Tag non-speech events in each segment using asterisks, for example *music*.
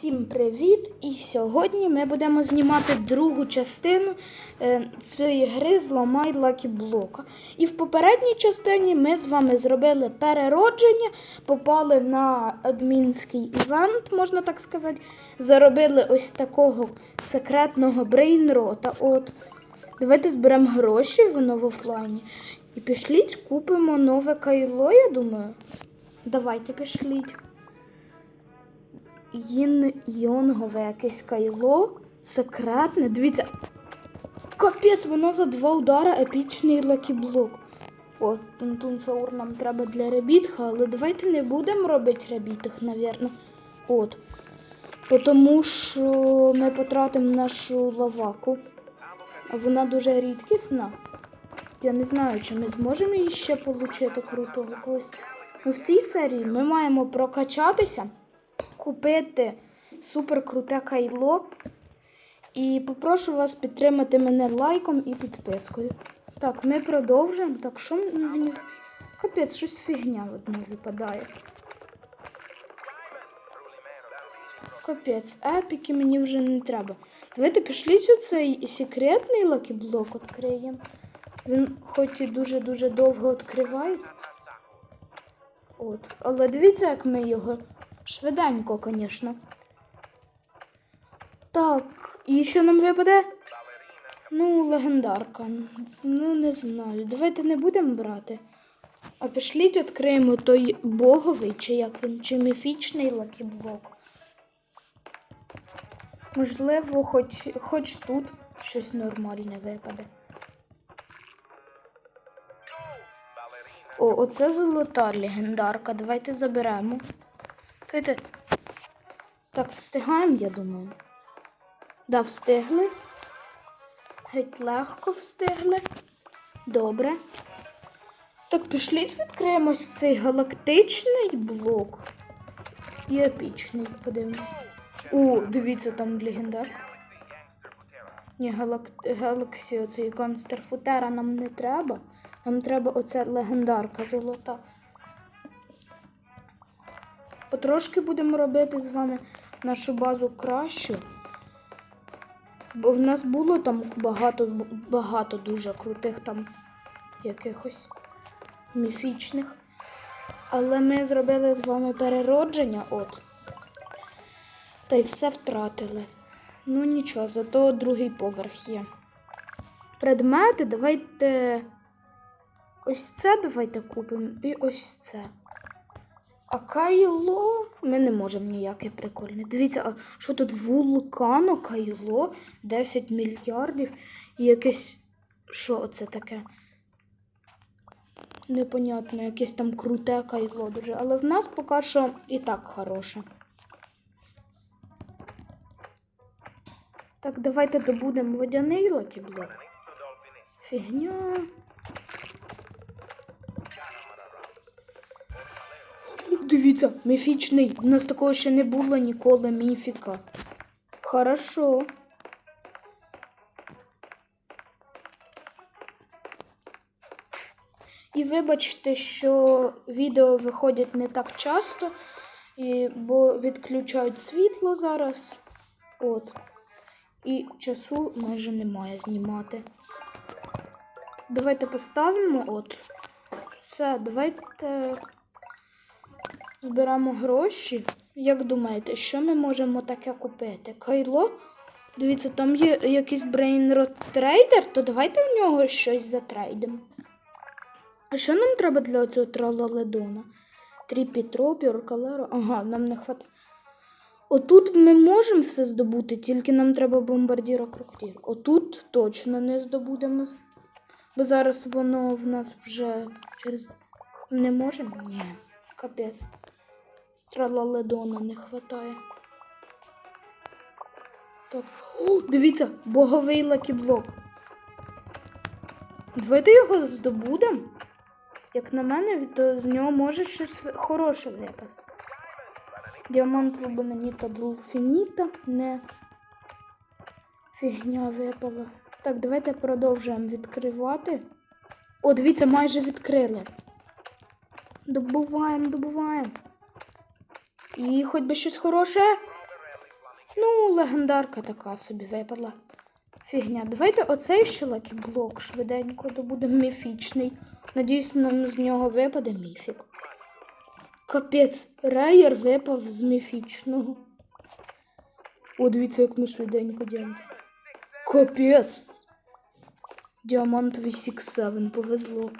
Всім привіт! І сьогодні ми будемо знімати другу частину е, цієї гри Зламай Лакі Блока. І в попередній частині ми з вами зробили переродження, попали на адмінський івент, можна так сказати. Заробили ось такого секретного брейнрота. От. Давайте зберемо гроші, воно в офлайні. І пішліть, купимо нове кайло, я думаю. Давайте пішліть. Їн йонгове якесь кайло. Секретне. Дивіться. Капець, воно за два удара епічний лакіблок. О, Тунтун Саур нам треба для ребітха, але давайте не будемо робити ребітих, навірно. От. Тому що ми потратимо нашу лаваку. А вона дуже рідкісна. Я не знаю, чи ми зможемо її ще отримати крутого когось. Ну, в цій серії ми маємо прокачатися купити супер круте кайло. І попрошу вас підтримати мене лайком і підпискою. Так, ми продовжуємо. Так, що мені. Капець, щось фігня одна випадає. Капець, епіки мені вже не треба. Давайте пішліть оцей секретний лакіблок відкриємо. Він хоч і дуже-дуже довго відкривається. От. Але дивіться, як ми його швиденько, звісно. Так, і що нам випаде? Ну, легендарка. Ну, не знаю. Давайте не будемо брати. А пішліть відкриємо той боговий, чи як він, чи міфічний лакіблок. Можливо, хоч, хоч тут щось нормальне випаде. О, оце золота легендарка. Давайте заберемо. Давайте. Так, встигаємо, я думаю. Да, встигли. Геть легко встигли. Добре. Так, пішліть відкриємо цей галактичний блок. І епічний, подивимось. О, дивіться, там легендарка. Ні, галак... Галаксі, оцей канцтер футера нам не треба. Нам треба оця легендарка золота. Потрошки будемо робити з вами нашу базу кращу. Бо в нас було там багато, багато дуже крутих там якихось міфічних. Але ми зробили з вами переродження, от. Та й все втратили. Ну нічого, зато другий поверх є. Предмети давайте. Ось це давайте купимо і ось це. А кайло ми не можемо ніяке прикольне. Дивіться, а що тут вулкано кайло 10 мільярдів і якесь. Що це таке? Непонятно, якесь там круте кайло дуже. Але в нас поки що і так хороше. Так, давайте добудемо водяний лакіблок. Фігня. Дивіться, міфічний. У нас такого ще не було ніколи міфіка. Хорошо. І вибачте, що відео виходять не так часто, і, бо відключають світло зараз. От. І часу майже немає знімати. Давайте поставимо от. Все, давайте зберемо гроші. Як думаєте, що ми можемо таке купити? Кайло? Дивіться, там є якийсь брейнрот трейдер, то давайте в нього щось затрейдимо. А що нам треба для цього тралаледона? Тріпі тропі, оркалеро. Ага, нам не хватає. Отут ми можемо все здобути, тільки нам треба бомбардіра крокодір. Отут точно не здобудемо. Бо зараз воно в нас вже через. Не можемо? Ні. Капець. Тралаледона не хватає. Так. О, дивіться, боговий лакіблок. Давайте його здобудемо. Як на мене, то з нього може щось хороше випасти. Діамант Рубананіта Блуфініта. Не фігня випала. Так, давайте продовжуємо відкривати. О, дивіться, майже відкрили. Добуваємо, добуваємо. І хоч би щось хороше. Ну, легендарка така собі випала. Фігня. Давайте оцей ще лакіблок швиденько добудемо міфічний. Надіюсь, нам з нього випаде міфік. Капець, рейер випав з міфічного. О, дивіться, як ми швиденько діємо. Капець. Діамантовий 7 повезло.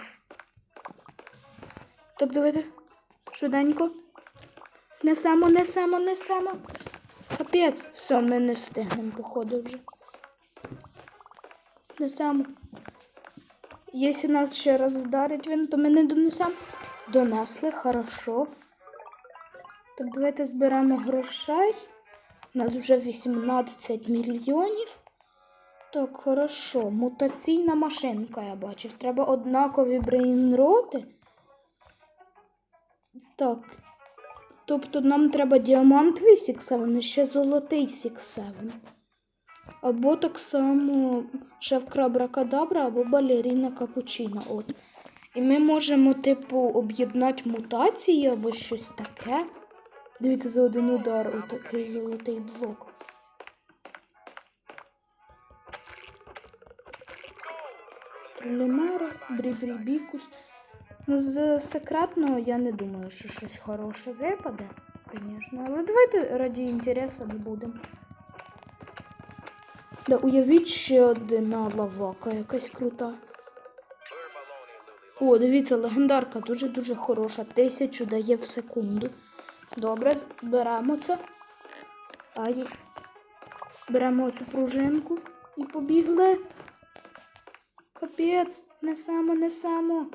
Так, давайте. Швиденько. Несемо, несемо, несемо. Капець. Все, ми не встигнемо, походу, вже. Несемо. Якщо нас ще раз вдарить він, то ми не донесемо. Донесли, хорошо. Так, давайте зберемо грошей. У нас вже 18 мільйонів. Так, хорошо. Мутаційна машинка, я бачив. Треба однакові брейнроти. Так. Тобто нам треба діамантовий Six 7 і ще золотий Six 7. Або так само шеф Крабракадабра, або балеріна Капучино. От. І ми можемо, типу, об'єднати мутації або щось таке. Дивіться, за один удар отакий золотий блок. Тролімера, Брібрібікус. Ну, з секретного я не думаю, що щось хороше випаде, звісно. Але давайте раді інтересу не будемо. Да, уявіть ще одна лавака, якась крута. О, дивіться, легендарка дуже-дуже хороша. Тисячу дає в секунду. Добре, беремо це. Ай. Беремо цю пружинку і побігли. Капець, несемо, несемо.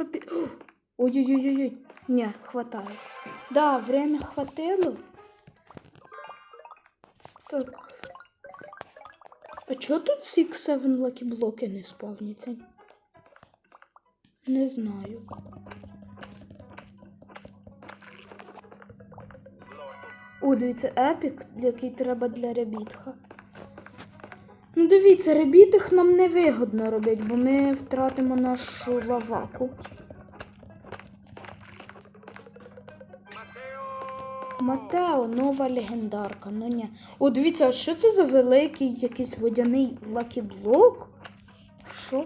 Капець. Ой-ой-ой-ой. Ні, хватає. Да, время хватило. Так. А чого тут Six 7 лакі блоки не сповняться? Не знаю. О, дивіться, епік, який треба для ребітха. Ну, дивіться, ребітих нам не вигодно робити, бо ми втратимо нашу лаваку. Матео, нова легендарка. Ну ні. О, дивіться, а що це за великий якийсь водяний лакіблок? Що?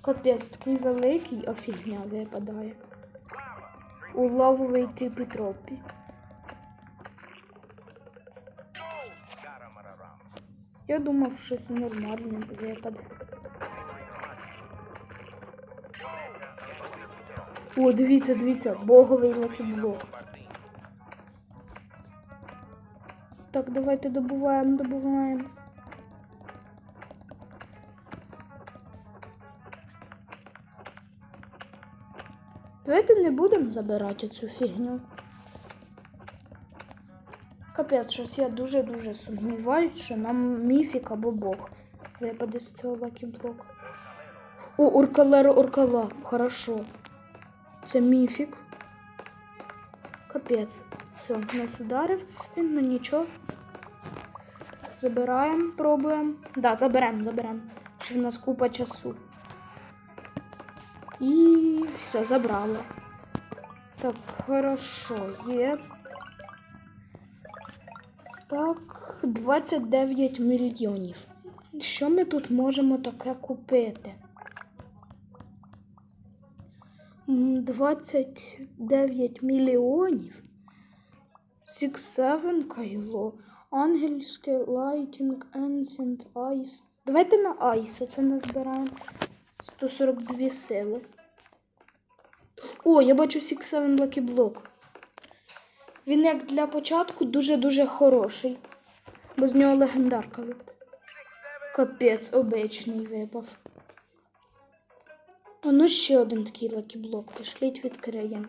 Капець, такий великий, а фігня випадає. У лавовий типі Я думав, щось нормальне випаде. О, дивіться, дивіться, боговий лакіблок. Так, давайте добуваємо, добуваємо. Давайте не будемо забирати цю фігню. Капець, щось я дуже-дуже сумніваюсь, що нам міфік або Бог випаде з цього лакіблоку. О, Уркалеро Уркала, хорошо. Це міфік. Капець. Все, нас ударив. Він ну нічого. Забираємо, пробуємо. Да, заберемо, заберемо. Ще в нас купа часу. І все, забрали. Так, хорошо, є. Так, 29 мільйонів. Що ми тут можемо таке купити? 29 мільйонів. Seven Кайло. Ангельське Lighting Ancient Ice. Давайте на Ice оце назбираємо. 142 сили. О, я бачу Seven Lucky Block. Він як для початку дуже-дуже хороший. Бо з нього легендарка випала. Капець, обичний випав. А ну ще один такий лакіблок. Пішліть відкриємо.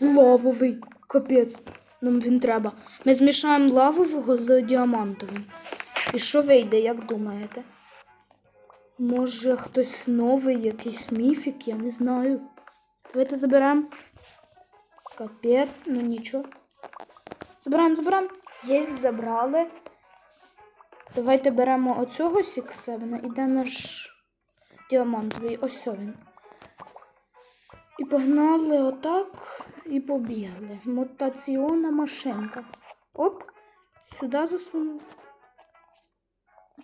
Лавовий. Капець. Нам він треба. Ми змішаємо лавового з діамантовим. І що вийде, як думаєте? Може хтось новий, якийсь міфік, я не знаю. Давайте заберемо. Капець, ну нічого. Забираємо, забираємо. Є, забрали. Давайте беремо оцього Сіксевена і де наш діамантовий. Ось він. І погнали отак і побігли. Мотаціонна машинка. Оп, сюди засунув.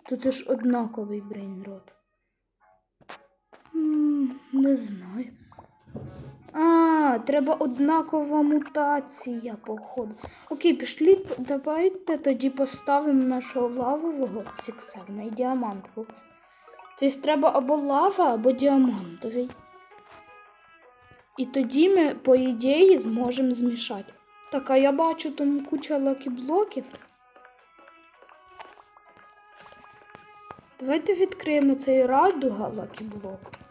Тут ж однаковий брейнрот. М, Не знаю. А, треба однакова мутація, походу. Окей, пішли, давайте тоді поставимо нашого лавового сіксевна і діамантового. Тобто треба або лава, або діамантовий. І тоді ми, по ідеї, зможемо змішати. Так, а я бачу там куча лакіблоків. Давайте відкриємо цей радуга лакіблок.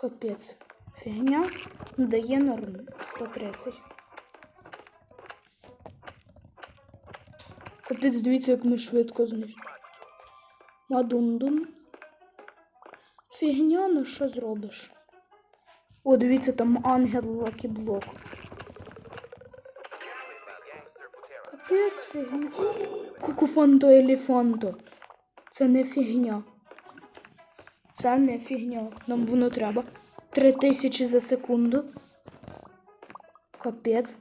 Капець. Фігня. Ну, Дає норм. 130. Капець, дивіться, як ми швидко знищимо. Мадундун. Фігня, ну що зробиш? О, дивіться, там ангел лакіблок. Капець, фігня. *gasps* Кукуфанто елефанто. Це не фігня. Це не фігня. Нам воно треба. Три тисячі за секунду. Капець.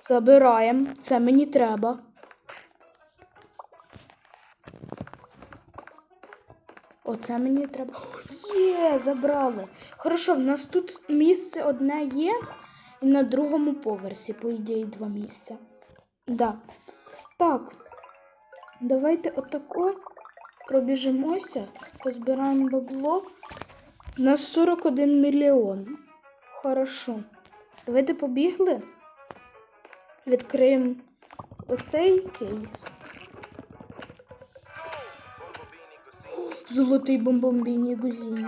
Забираємо. Це мені треба. Оце мені треба. Є, забрали. Хорошо, в нас тут місце одне є, і на другому поверсі, по ідеї, два місця. Да. Так. Давайте отако пробіжимося, позбираємо бабло. У нас 41 мільйон. Хорошо. Давайте побігли. Відкриємо оцей кейс. Золотий бомбомбіні гузіні.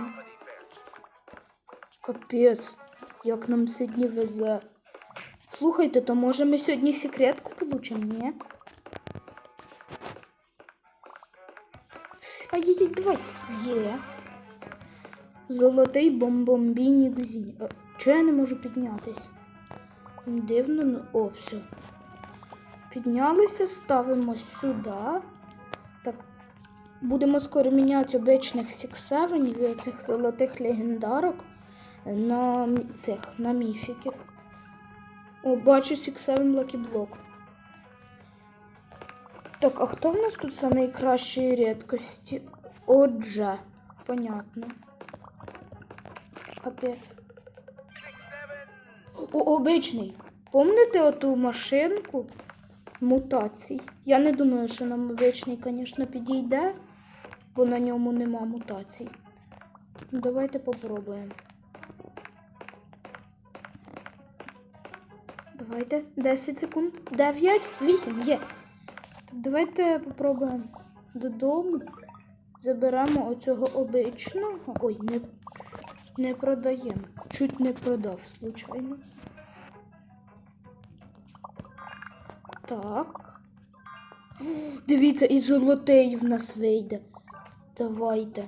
Капець, як нам сьогодні везе. Слухайте, то може ми сьогодні секретку получимо, ні? Ай-яй-яй, давай. Є. Золотий бомбомбіні гузіні. Чого я не можу піднятись? Дивно, ну. О, все. Піднялися, ставимо сюди. Так, Будемо скоро міняти обичних сіксевенів і цих золотих легендарок на цих на міфіків. О, бачу сіксевен лакіблок. Так, а хто в нас тут за найкращої рідкості? Отже, понятно. Капець. О, обичний. Помните оту машинку мутацій? Я не думаю, що нам обичний, звісно, підійде, бо на ньому нема мутацій. Ну, Давайте попробуємо. Давайте 10 секунд. 9, 8, є. Давайте попробуємо додому. Заберемо оцього обичного. Ой, не, не продаємо. Чуть не продав, случайно. Так. Дивіться, і золотий в нас вийде. Давайте.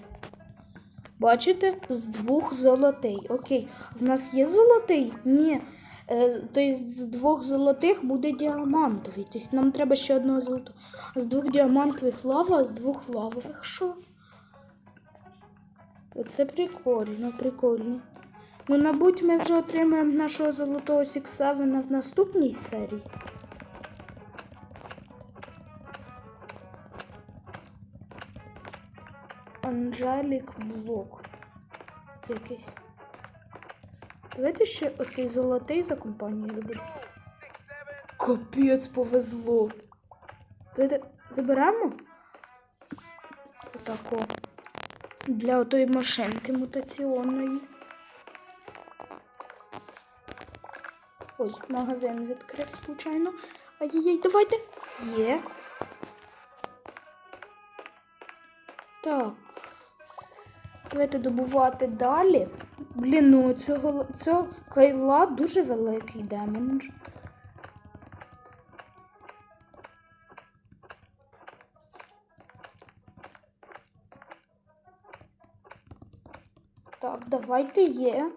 Бачите? З двох золотий. Окей. В нас є золотий? Ні. Тобто з двох золотих буде діамантовий. Тобто нам треба ще одного золотого. А з двох діамантових лава, а з двох лавових що? Оце прикольно, прикольно. Ну, мабуть, ми вже отримаємо нашого золотого Сіксевена в наступній серії. Анжелік Блок. Якийсь. Давайте ще оцей золотий за компанію буде. Капець повезло. Давайте заберемо отако. Для отої машинки мутаційної. Ой, магазин відкрив случайно. Ай-яй-яй, давайте. Є. Так. Давайте добувати далі. Блін, ну цього, цього кайла дуже великий демедж. Так, давайте є.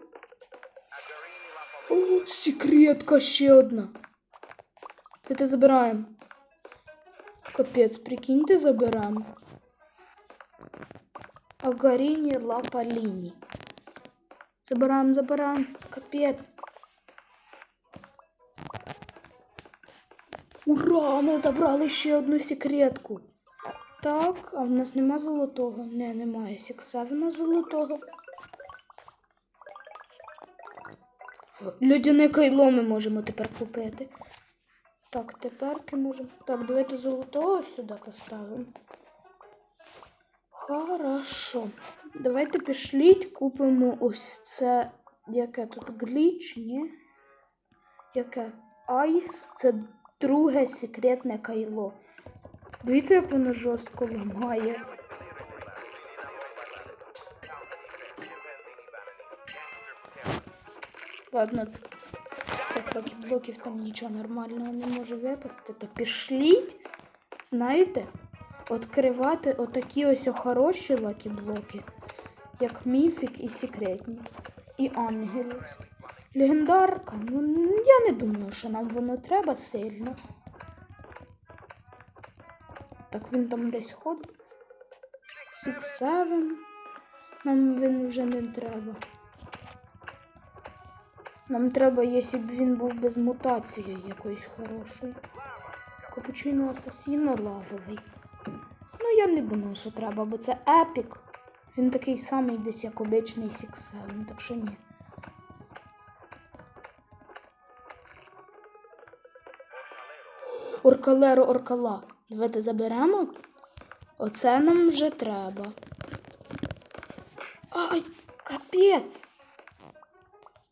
О, секретка ще одна. Давайте забираємо. Капець, прикиньте, заберемо. Агаріні Лапаліні. Забираємо, забираємо. Капець. Ура! Ми забрали ще одну секретку. Так, а в нас нема золотого. Не, немає сіксевена золотого. Людяне кайло ми можемо тепер купити. Так, теперки можемо. Так, давайте золотого сюди поставимо. Хорошо. Давайте пішліть, купимо ось це. Яке тут гліч, ні? Яке? Айс це друге секретне кайло. Дивіться, як воно жорстко ламає. Ладно, з цих блоків там нічого нормального не може випасти, то пішліть, знаєте, відкривати отакі ось хороші лакі-блоки, як міфік і секретні, і ангелівські. Легендарка, ну я не думаю, що нам воно треба сильно. Так він там десь ходить. Seven. Нам він вже не треба. Нам треба, якщо б він був без мутації якоїсь хорошої. Капучино асасіно лавовий. Ну, я не думаю, що треба, бо це епік. Він такий самий десь як обичний Six так що ні. Оркалеро Оркала. Давайте заберемо. Оце нам вже треба. Ай, капець.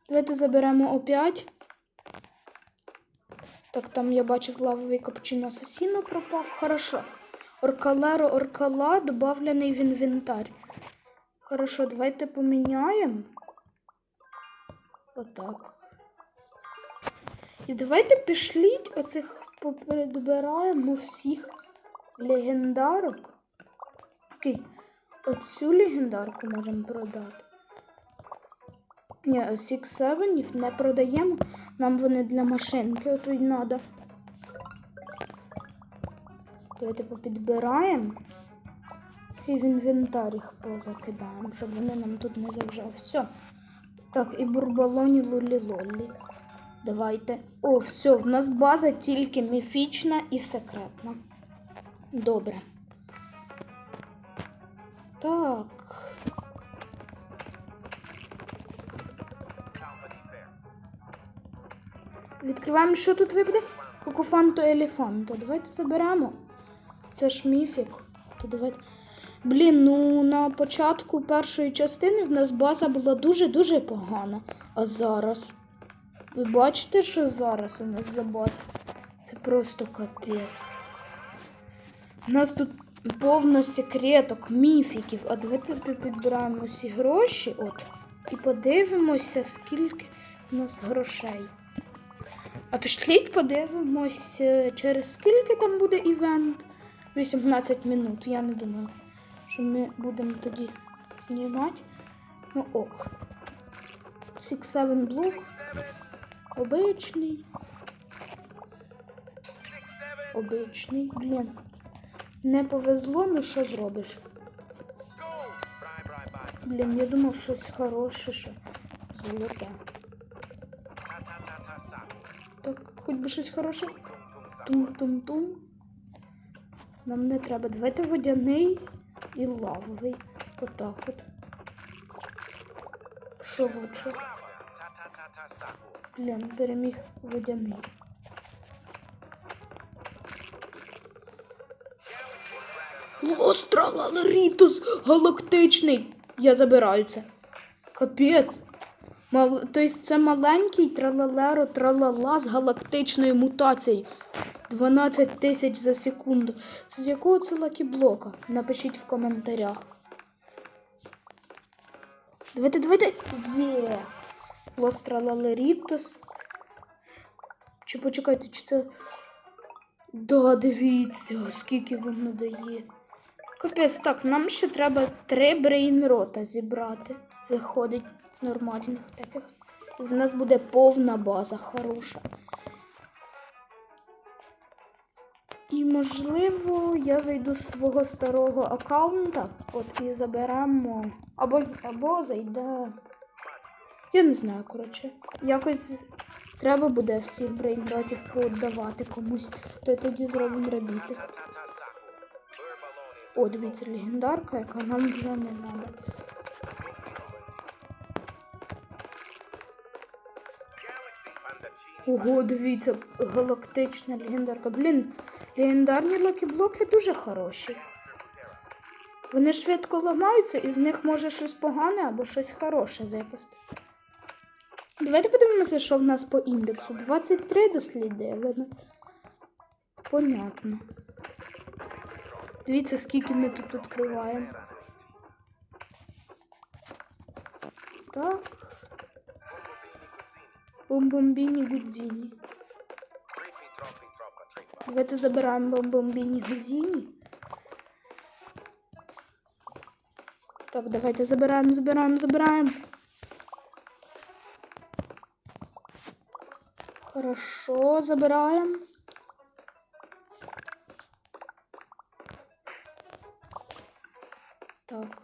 Давайте заберемо опять. Так, там я бачив лавовий капучино асасіно пропав. Хорошо. Оркалеро Оркала добавлений в інвентар. Хорошо, давайте поміняємо. Отак. І давайте пішліть оцих попередбираємо всіх легендарок. Окей, оцю легендарку можемо продати. Ні, Six Севенів не продаємо. Нам вони для машинки ото й треба. Давайте попідбираємо. І в інвентар їх позакидаємо, щоб вони нам тут не завжали. Все. Так, і бурбалоні лулі-лолі. Давайте. О, все, в нас база тільки міфічна і секретна. Добре. Так. Відкриваємо, що тут випаде? Кокофанто елефанто. Давайте заберемо. Це ж міфік. То давайте. Блін, ну на початку першої частини в нас база була дуже-дуже погана. А зараз. Ви бачите, що зараз у нас за база? Це просто капець. У нас тут повно секреток, міфіків. А давайте підбираємо всі гроші. От. І подивимося, скільки в нас грошей. А пішліть, подивимось, е, через скільки там буде івент. 18 минут. Я не думаю, що ми будемо тоді знімати. Ну ок. Six Seven блок. Обичний. Обичний. Блін. Не повезло, ну що зробиш? Блін, я думав щось хороше, що золоте. Так, хоч би щось хороше. Тум-тум-тум. Нам не треба. Давайте водяний і лавовий. Отак от. Що лучше? Блін, переміг водяний. Лостралаларітус галактичний. Я забираю це. Капець. Мал... Тобто це маленький тралалеро тралала з галактичною мутацією. 12 тисяч за секунду. Це з якого це лакіблока? Напишіть в коментарях. Давайте, давайте. Є. Лостралалерітус. Чи почекайте, чи це. Да, дивіться, скільки воно дає. Капець, так, нам ще треба три брейнрота зібрати. Виходить нормальних таких. В нас буде повна база хороша. І можливо я зайду з свого старого аккаунта от і заберемо. Або, або зайде. Я не знаю, коротше. Якось треба буде всіх брейнротів пооддавати комусь, то тоді зробимо ребіти. О, дивіться, легендарка, яка нам вже не треба. Ого, дивіться, галактична легендарка. Блін, легендарні лакіблоки дуже хороші. Вони швидко ламаються, і з них може щось погане або щось хороше випасти. Давайте подивимося, що в нас по індексу. 23 дослідили. Понятно. Дивіться, скільки ми тут відкриваємо. Так. Бомбомбіні гудзіні. Давайте забираємо бомбомбіні гудзіні. Так, давайте забираємо, забираємо, забираємо. Хорошо, забираємо. Так.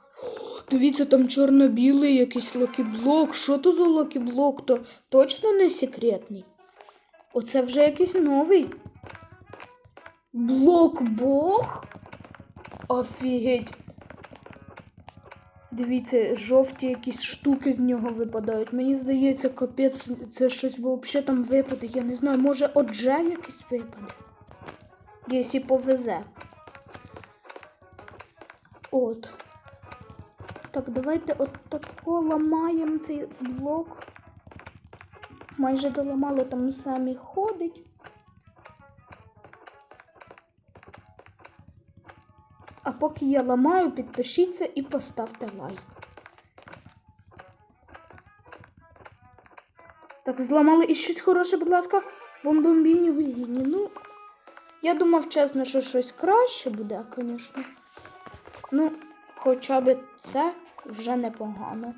Дивіться, там чорно-білий якийсь лакіблок. Що то за лакіблок? То точно не секретний. Оце вже якийсь новий. Блок Бог? Офігеть. Дивіться, жовті якісь штуки з нього випадають. Мені здається, капець, це щось взагалі там випаде. Я не знаю, може отже якийсь випаде. Якщо повезе. От. Так, давайте от тако ламаємо цей блок. Майже доламали, там самі ходить. А поки я ламаю, підпишіться і поставте лайк. Так, зламали і щось хороше, будь ласка. Бомбомбіні гудіні. Ну, я думав, чесно, що щось краще буде, звісно. Ну, хоча б це вже непогано.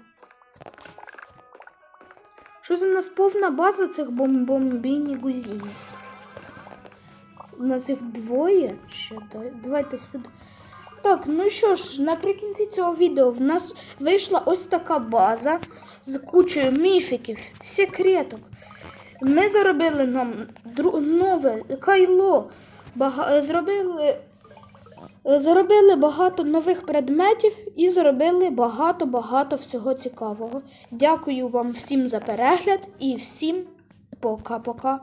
Щось у нас повна база цих бомбомбіні гузінів. У нас їх двоє ще. Давайте сюди. Так, ну що ж, наприкінці цього відео в нас вийшла ось така база з кучою міфіків, секреток. Ми заробили нам нове кайло, бага... зробили, заробили багато нових предметів і зробили багато-багато всього цікавого. Дякую вам всім за перегляд і всім пока-пока.